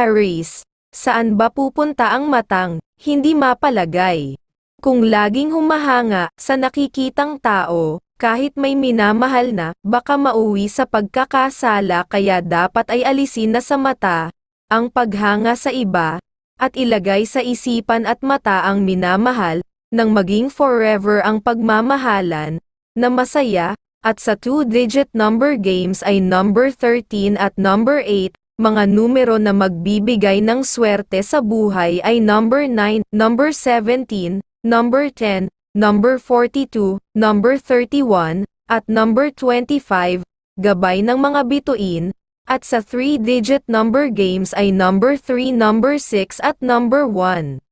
Aries, saan ba pupunta ang matang, hindi mapalagay? Kung laging humahanga sa nakikitang tao, kahit may minamahal na, baka mauwi sa pagkakasala kaya dapat ay alisin na sa mata, ang paghanga sa iba, at ilagay sa isipan at mata ang minamahal, nang maging forever ang pagmamahalan, na masaya, at sa two-digit number games ay number 13 at number 8, mga numero na magbibigay ng swerte sa buhay ay number 9, number 17, number 10, number 42, number 31, at number 25, gabay ng mga bituin, at sa 3-digit number games ay number 3, number 6 at number 1.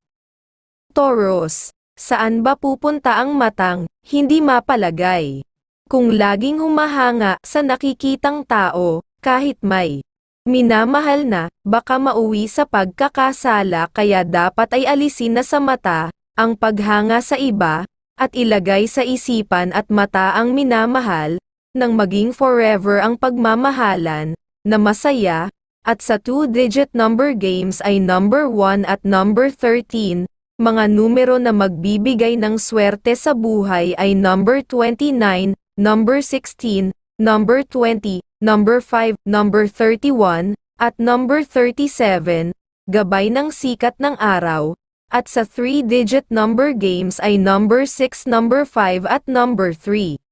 Taurus, saan ba pupunta ang matang, hindi mapalagay? Kung laging humahanga sa nakikitang tao, kahit may minamahal na, baka mauwi sa pagkakasala kaya dapat ay alisin na sa mata, ang paghanga sa iba, at ilagay sa isipan at mata ang minamahal, nang maging forever ang pagmamahalan, na masaya, at sa two-digit number games ay number 1 at number 13, mga numero na magbibigay ng swerte sa buhay ay number 29, number 16, number 20, number 5, number 31, at number 37, gabay ng sikat ng araw, at sa 3-digit number games ay number 6, number 5 at number 3.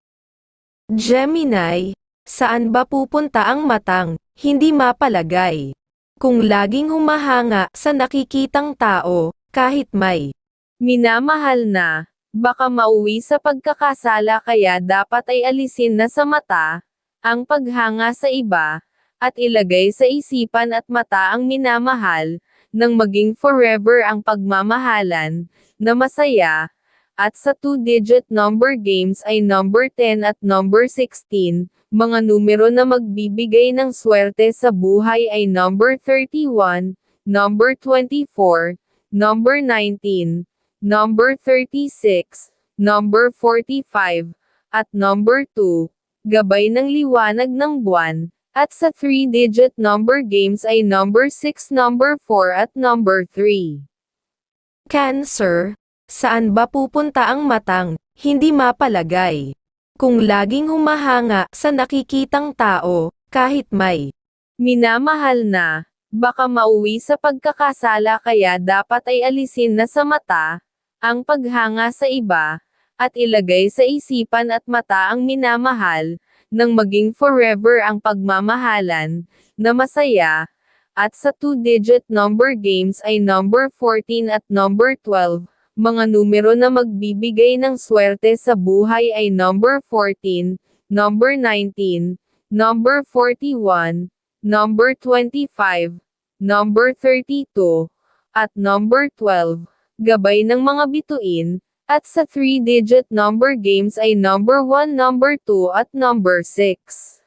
Gemini, saan ba pupunta ang matang, hindi mapalagay? Kung laging humahanga sa nakikitang tao, kahit may minamahal na, baka mauwi sa pagkakasala kaya dapat ay alisin na sa mata, ang paghanga sa iba, at ilagay sa isipan at mata ang minamahal, nang maging forever ang pagmamahalan, na masaya, at sa two-digit number games ay number 10 at number 16, mga numero na magbibigay ng swerte sa buhay ay number 31, number 24, number 19, number 36, number 45, at number 2, gabay ng liwanag ng buwan, at sa 3-digit number games ay number 6, number 4 at number 3. Cancer, saan ba pupunta ang matang, hindi mapalagay? Kung laging humahanga sa nakikitang tao, kahit may minamahal na, baka mauwi sa pagkakasala kaya dapat ay alisin na sa mata, ang paghanga sa iba, at ilagay sa isipan at mata ang minamahal, nang maging forever ang pagmamahalan, na masaya, at sa two-digit number games ay number 14 at number 12, mga numero na magbibigay ng swerte sa buhay ay number 14, number 19, number 41, number 25, number 32, at number 12, gabay ng mga bituin, at sa 3-digit number games ay number 1, number 2 at number 6.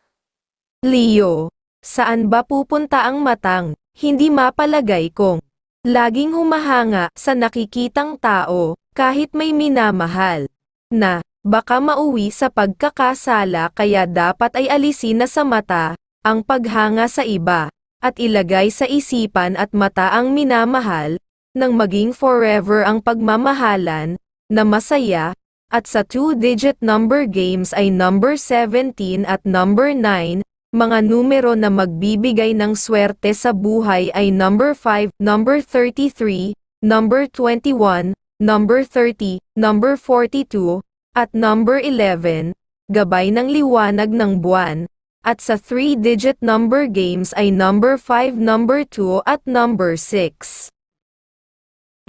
Leo, saan ba pupunta ang matang, hindi mapalagay kung laging humahanga sa nakikitang tao, kahit may minamahal, na baka mauwi sa pagkakasala kaya dapat ay alisin na sa mata, ang paghanga sa iba, at ilagay sa isipan at mata ang minamahal, nang maging forever ang pagmamahalan, na masaya, at sa two-digit number games ay number 17 at number 9, mga numero na magbibigay ng swerte sa buhay ay number 5, number 33, number 21, number 30, number 42, at number 11, gabay ng liwanag ng buwan, at sa 3-digit number games ay number 5, number 2 at number 6.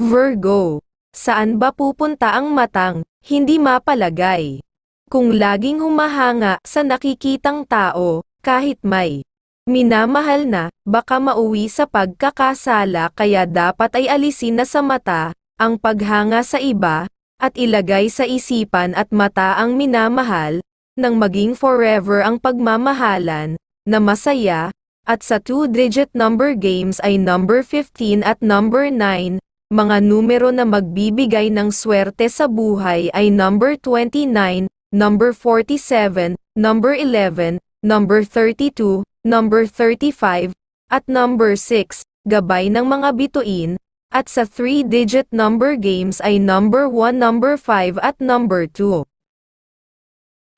Virgo, saan ba pupunta ang matang, hindi mapalagay? Kung laging humahanga sa nakikitang tao, kahit may minamahal na, baka mauwi sa pagkakasala kaya dapat ay alisin na sa mata, ang paghanga sa iba, at ilagay sa isipan at mata ang minamahal, nang maging forever ang pagmamahalan, na masaya, at sa two-digit number games ay number 15 at number 9, mga numero na magbibigay ng swerte sa buhay ay number 29, number 47, number 11, number 32, number 35, at number 6, gabay ng mga bituin, at sa 3-digit number games ay number 1, number 5 at number 2.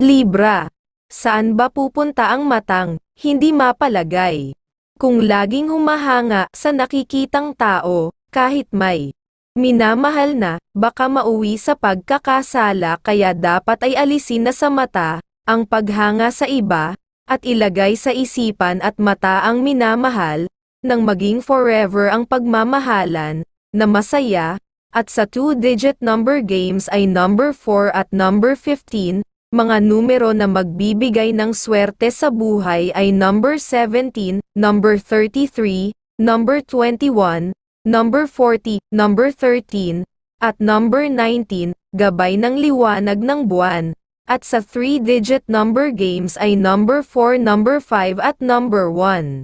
Libra. Saan ba pupunta ang matang, hindi mapalagay? Kung laging humahanga sa nakikitang tao, kahit may minamahal na, baka mauwi sa pagkakasala kaya dapat ay alisin na sa mata, ang paghanga sa iba, at ilagay sa isipan at mata ang minamahal, nang maging forever ang pagmamahalan, na masaya, at sa two-digit number games ay number 4 at number 15, mga numero na magbibigay ng swerte sa buhay ay number 17, number 33, number 21, number 40, number 13, at number 19, gabay ng liwanag ng buwan. At sa 3-digit number games ay number 4, number 5 at number 1.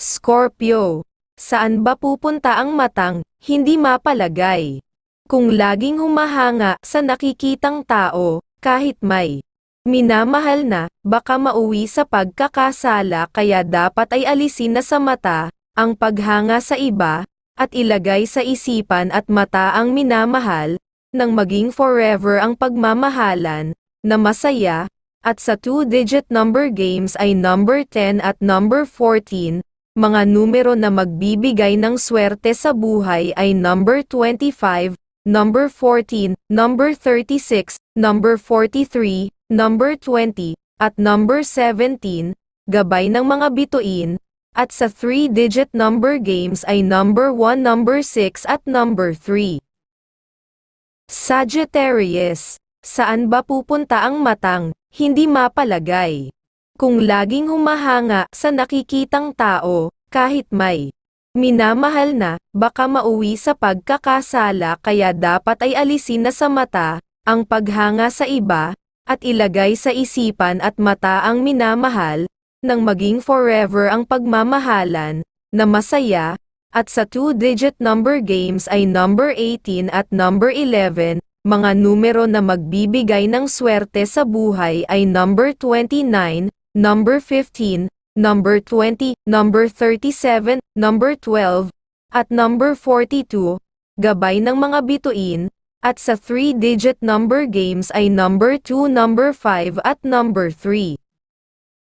Scorpio. Saan ba pupunta ang matang, hindi mapalagay? Kung laging humahanga sa nakikitang tao, kahit may minamahal na, baka mauwi sa pagkakasala kaya dapat ay alisin na sa mata, ang paghanga sa iba, at ilagay sa isipan at mata ang minamahal, nang maging forever ang pagmamahalan, na masaya, at sa two-digit number games ay number 10 at number 14, mga numero na magbibigay ng swerte sa buhay ay number 25, number 14, number 36, number 43, number 20, at number 17, gabay ng mga bituin, at sa 3-digit number games ay number 1, number 6 at number 3. Sagittarius, saan ba pupunta ang matang, hindi mapalagay? Kung laging humahanga sa nakikitang tao, kahit may minamahal na, baka mauwi sa pagkakasala kaya dapat ay alisin na sa mata, ang paghanga sa iba, at ilagay sa isipan at mata ang minamahal, nang maging forever ang pagmamahalan, na masaya, at sa two-digit number games ay number 18 at number 11, mga numero na magbibigay ng swerte sa buhay ay number 29, number 15, number 20, number 37, number 12, at number 42, gabay ng mga bituin, at sa 3-digit number games ay number 2, number 5 at number 3.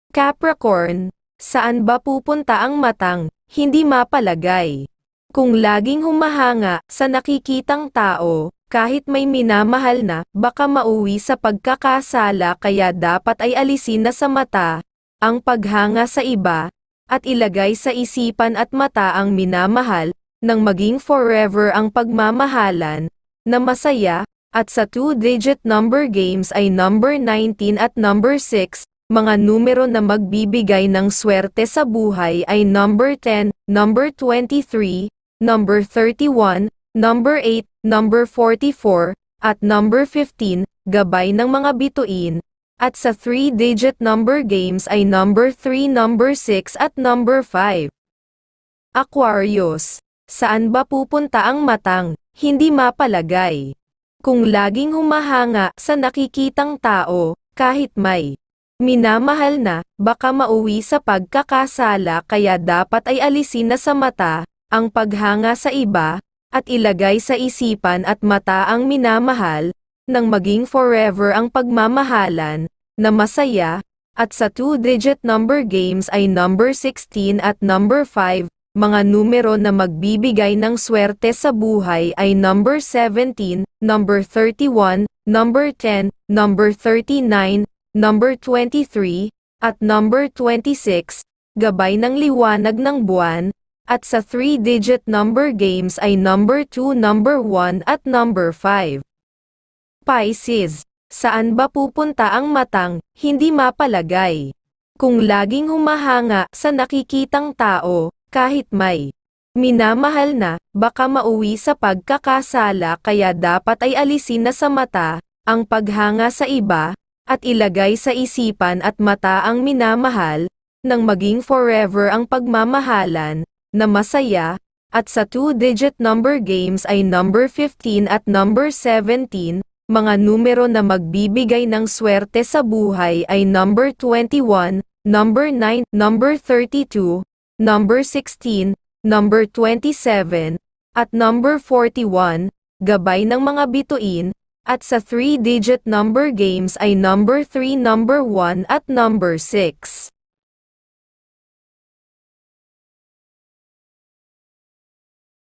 Capricorn, saan ba pupunta ang matang, hindi mapalagay? Kung laging humahanga sa nakikitang tao, kahit may minamahal na, baka mauwi sa pagkakasala kaya dapat ay alisin na sa mata, ang paghanga sa iba, at ilagay sa isipan at mata ang minamahal, nang maging forever ang pagmamahalan, na masaya, at sa two-digit number games ay number 19 at number 6, mga numero na magbibigay ng swerte sa buhay ay number 10, number 23, number 31, number 8, number 44, at number 15, gabay ng mga bituin, at sa 3-digit number games ay number 3, number 6 at number 5. Aquarius, saan ba pupunta ang matang, hindi mapalagay? Kung laging humahanga sa nakikitang tao, kahit may minamahal na, baka mauwi sa pagkakasala kaya dapat ay alisin na sa mata, ang paghanga sa iba, at ilagay sa isipan at mata ang minamahal, nang maging forever ang pagmamahalan, na masaya, at sa two-digit number games ay number 16 at number 5, mga numero na magbibigay ng swerte sa buhay ay number 17, number 31, number 10, number 39, number 23, at number 26, gabay ng liwanag ng buwan, at sa 3-digit number games ay number 2, number 1 at number 5. Pisces, saan ba pupunta ang matang, hindi mapalagay? Kung laging humahanga sa nakikitang tao, kahit may minamahal na, baka mauwi sa pagkakasala kaya dapat ay alisin na sa mata, ang paghanga sa iba, at ilagay sa isipan at mata ang minamahal, nang maging forever ang pagmamahalan, na masaya, at sa two-digit number games ay number 15 at number 17, mga numero na magbibigay ng swerte sa buhay ay number 21, number 9, number 32, number 16, number 27, at number 41, gabay ng mga bituin, at sa 3-digit number games ay number 3, number 1 at number 6.